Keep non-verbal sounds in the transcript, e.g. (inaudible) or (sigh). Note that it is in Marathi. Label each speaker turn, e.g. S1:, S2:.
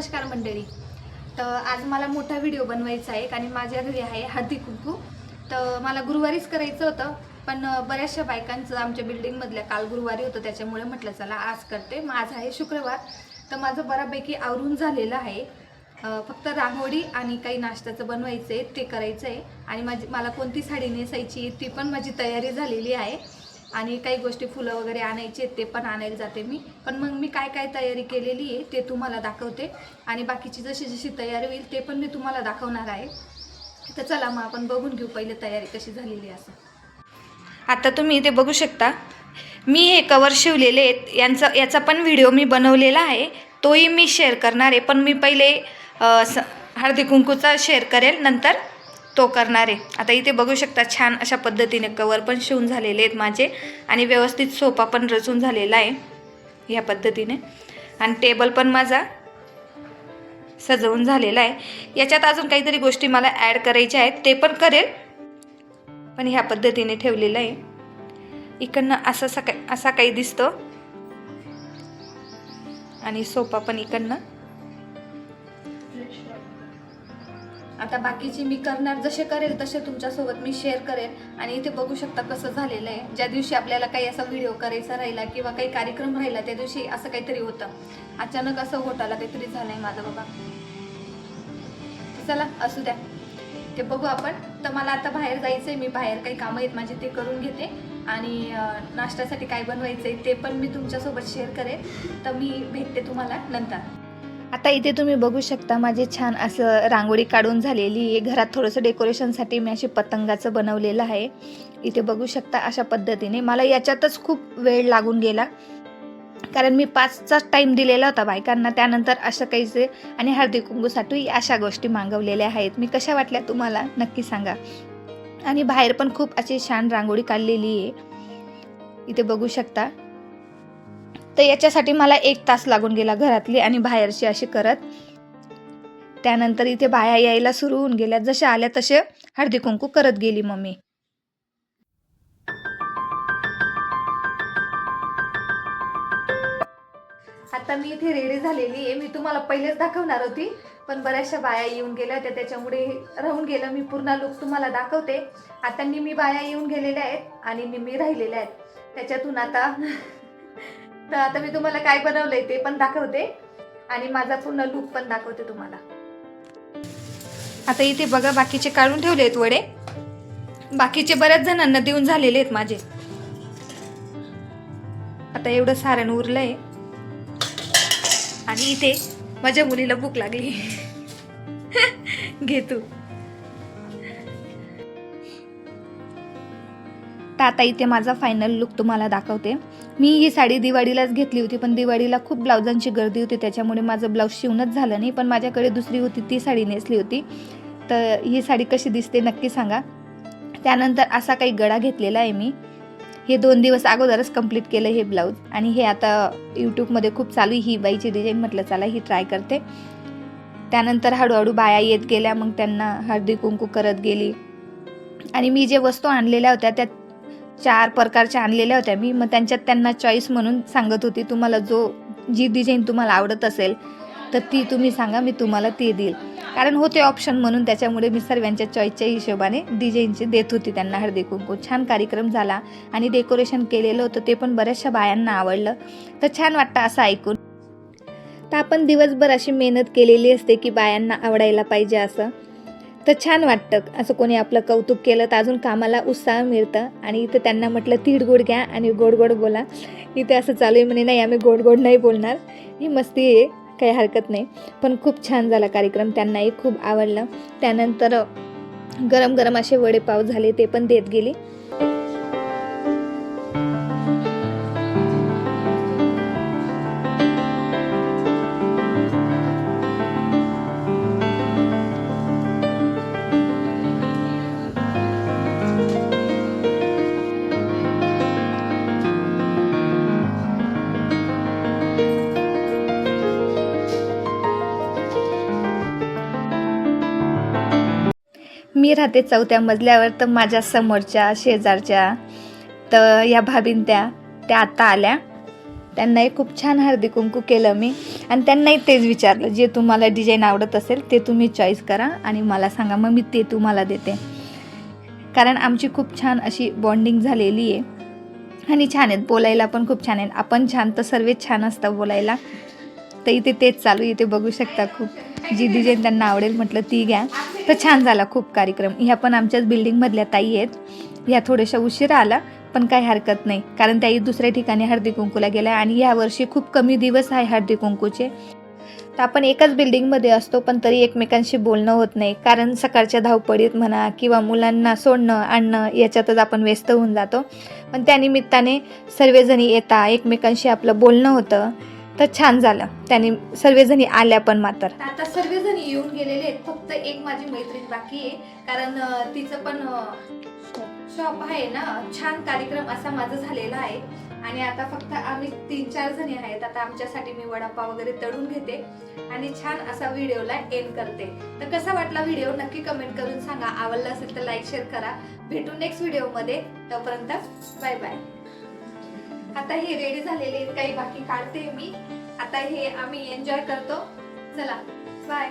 S1: नमस्कार मंडळी. तर आज मला मोठा व्हिडिओ बनवायचा आहे आणि माझ्या घरी आहे हळदी कुंकू. तर मला गुरुवारीच करायचं होतं पण बऱ्याचशा बायकांचं आमच्या बिल्डिंगमधल्या काल गुरुवारी होतं त्याच्यामुळे म्हटलं चला आज करते. माझं आहे शुक्रवार तर माझं बऱ्यापैकी आवरून झालेलं आहे. फक्त रांगोळी आणि काही नाश्त्याचं बनवायचं आहे ते करायचं आहे आणि माझी मला कोणती साडी नेसायची ती पण माझी तयारी झालेली आहे. आणि काही गोष्टी फुलं वगैरे आणायचे ते पण आणायला जाते मी. पण मग मी काय काय तयारी केलेली आहे ते तुम्हाला दाखवते. आणि बाकीची जशी जशी तयारी होईल ते पण मी तुम्हाला दाखवणार आहे. तर चला मग आपण बघून घेऊ पहिले तयारी कशी झालेली असं. आता तुम्ही इथे बघू शकता मी हे कवर शिवलेले आहेत. यांचा याचा पण व्हिडिओ मी बनवलेला आहे. तोही मी शेअर करणार आहे. पण मी पहिले स हळदी कुंकूचा शेअर करेल नंतर. तो करणार आहे. आता इथे बघू शकता छान अशा पद्धतीने कवर पण शिवून झालेले आहेत माझे आणि व्यवस्थित सोफा पण रचून झालेला आहे ह्या पद्धतीने. आणि टेबल पण माझा सजवून झालेला आहे. याच्यात अजून काहीतरी गोष्टी मला ॲड करायच्या आहेत. ते पण करेल पण ह्या पद्धतीने ठेवलेलं आहे. इकडनं असं सका असा काही दिसतो. आणि सोफा पण इकडनं आता बाकीची मी करणार जसे करेल तसे तुमच्यासोबत मी शेअर करेन आणि इथे बघू शकता कसं झालेलं आहे. ज्या दिवशी आपल्याला काही असा व्हिडिओ करायचा राहिला किंवा काही कार्यक्रम राहिला त्या दिवशी असं काहीतरी होतं. अचानक असं होटाला काहीतरी आहे माझं बाबा. चला असू द्या. ते बघू आपण. तर मला आता बाहेर जायचं आहे मी बाहेर काही कामं आहेत माझी ते करून घेते. आणि नाश्त्यासाठी काय बनवायचं आहे ते पण मी तुमच्यासोबत शेअर करेन तर मी भेटते तुम्हाला नंतर. आता इथे तुम्ही बघू शकता माझे छान असं रांगोळी काढून झालेली आहे. घरात थोडंसं डेकोरेशनसाठी मी अशी पतंगाचं बनवलेलं आहे. इथे बघू शकता अशा पद्धतीने. मला याच्यातच खूप वेळ लागून गेला. कारण मी पाचचाच टाईम दिलेला होता बायकांना. त्यानंतर असं काहीचे आणि हळदी कुंकूसाठी अशा गोष्टी मागवलेल्या आहेत. मी कशा वाटल्या तुम्हाला नक्की सांगा. आणि बाहेर पण खूप अशी छान रांगोळी काढलेली आहे. इथे बघू शकता. तर याच्यासाठी मला एक तास लागून गेला घरातली आणि बाहेरची अशी करत. त्यानंतर इथे बाया यायला सुरू होऊन गेल्या. जशा आल्या तसे हळदी कुंकू करत गेली मम्मी. आता मी इथे रेडी झालेली आहे. मी तुम्हाला पहिलेच दाखवणार होती पण बऱ्याचशा बाया येऊन गेल्या होत्या. त्याच्यामुळे राहून गेलं. मी पूर्ण लुक तुम्हाला दाखवते. आता निम्मी बाया येऊन गेलेल्या आहेत आणि निम्मी राहिलेल्या आहेत. त्याच्यातून आता तर आता मी तुम्हाला काय बनवलंय ते पण दाखवते. आणि माझा पूर्ण लुक पण दाखवते तुम्हाला. आता इथे बघा बाकीचे काढून ठेवले आहेत वडे. बाकीचे बऱ्याच जणांना देऊन झालेले आहेत माझे. आता एवढं सारण उरलंय. आणि इथे माझ्या मुलीला भूक लागली. (laughs) घे तू. तर आता इथे माझा फायनल लुक तुम्हाला दाखवते. मी ही साडी दिवाळीलाच घेतली होती पण दिवाळीला खूप ब्लाउजांची गर्दी होती त्याच्यामुळे माझं ब्लाऊज शिवणच झालं नाही पण माझ्याकडे दुसरी होती ती साडी नेसली होती. तर ही साडी कशी दिसते नक्की सांगा. त्यानंतर असा काही गळा घेतलेला आहे मी. हे दोन दिवस अगोदरच कंप्लीट केलं हे ब्लाऊज आणि हे आता यूट्यूबमध्ये खूप चालू आहे ही बाईची डिझाईन म्हटलं चला ही ट्राय करते. त्यानंतर हळूहळू बाया येत गेल्या मग त्यांना हळदी कुंकू करत गेली. आणि मी जे वस्तू आणलेल्या होत्या त्या चार प्रकारच्या आणलेल्या होत्या. मी मग त्यांच्यात त्यांना चॉईस म्हणून सांगत होती तुम्हाला जो जी डिझाईन तुम्हाला आवडत असेल तर ती तुम्ही सांगा मी तुम्हाला ती देईल. कारण होते ऑप्शन म्हणून त्याच्यामुळे मी सर्वांच्या चॉईसच्या हिशोबाने डिझाईनचे देत होती त्यांना. हळदी कुंकू छान कार्यक्रम झाला आणि डेकोरेशन केलेलं होतं ते पण बऱ्याचशा बायांना आवडलं. तर छान वाटतं असं ऐकून. तर आपण दिवसभर अशी मेहनत केलेली असते की बायांना आवडायला पाहिजे असं. तर छान वाटतं. असं कोणी आपलं कौतुक केलं तर अजून कामाला उत्साह मिळतं. आणि इथं त्यांना म्हटलं तीड गोड घ्या आणि गोड गोड बोला. इथे असं चालू आहे म्हणे नाही आम्ही गोड गोड नाही बोलणार. ही मस्ती आहे काही हरकत नाही. पण खूप छान झाला कार्यक्रम त्यांनाही खूप आवडलं. त्यानंतर गरम गरम असे वडेपाव झाले ते पण देत गेली. मी राहते चौथ्या मजल्यावर तर माझ्या समोरच्या शेजारच्या तर या भाभीन त्या त्या आत्ता आल्या. त्यांनाही खूप छान हळदी कुंकू केलं मी. आणि त्यांनाही तेच विचारलं जे तुम्हाला डिझाईन आवडत असेल ते तुम्ही चॉईस करा आणि मला सांगा मग मी ते तुम्हाला देते. कारण आमची खूप छान अशी बॉन्डिंग झालेली आहे. आणि छान आहेत बोलायला पण खूप छान आहेत. आपण छान तर सर्वच छान असतं बोलायला. तर इथे तेच चालू आहे, इथे बघू शकता खूप जी डिझाईन त्यांना आवडेल म्हटलं ती घ्या. तर छान झाला खूप कार्यक्रम. ह्या पण आमच्याच बिल्डिंगमधल्या ताई आहेत. ह्या थोड्याशा उशिरा आला पण काही हरकत नाही. कारण त्याही दुसऱ्या ठिकाणी हळदी कुंकूला गेल्या आणि यावर्षी खूप कमी दिवस आहे हळदी कुंकूचे. तर आपण एकाच बिल्डिंगमध्ये असतो पण तरी एकमेकांशी बोलणं होत नाही. कारण सकाळच्या धावपडीत म्हणा किंवा मुलांना सोडणं आणणं याच्यातच आपण व्यस्त होऊन जातो. पण त्यानिमित्ताने सर्वजणी येता एकमेकांशी आपलं बोलणं होतं. तर छान झालं. त्याने सर्वजणी आल्या पण मात्र. आता सर्वजणी येऊन गेलेले आहेत. फक्त एक माझी मैत्रीण बाकी आहे. कारण तिचं पण शॉप आहे ना. छान कार्यक्रम असा माझा झालेला आहे. आणि आता फक्त आम्ही तीन चार जणी आहेत. आता आमच्यासाठी मी वडापाव वगैरे तळून घेते. आणि छान असा व्हिडिओला एंड करते. तर कसा वाटला व्हिडिओ? नक्की कमेंट करून सांगा. आवडला असेल तर लाईक शेअर करा. भेटू नेक्स्ट व्हिडिओमध्ये तोपर्यंत बाय बाय आता हे रेडी झालेले आहेत, काही बाकी काढते मी. आता हे आम्ही एन्जॉय करतो. चला बाय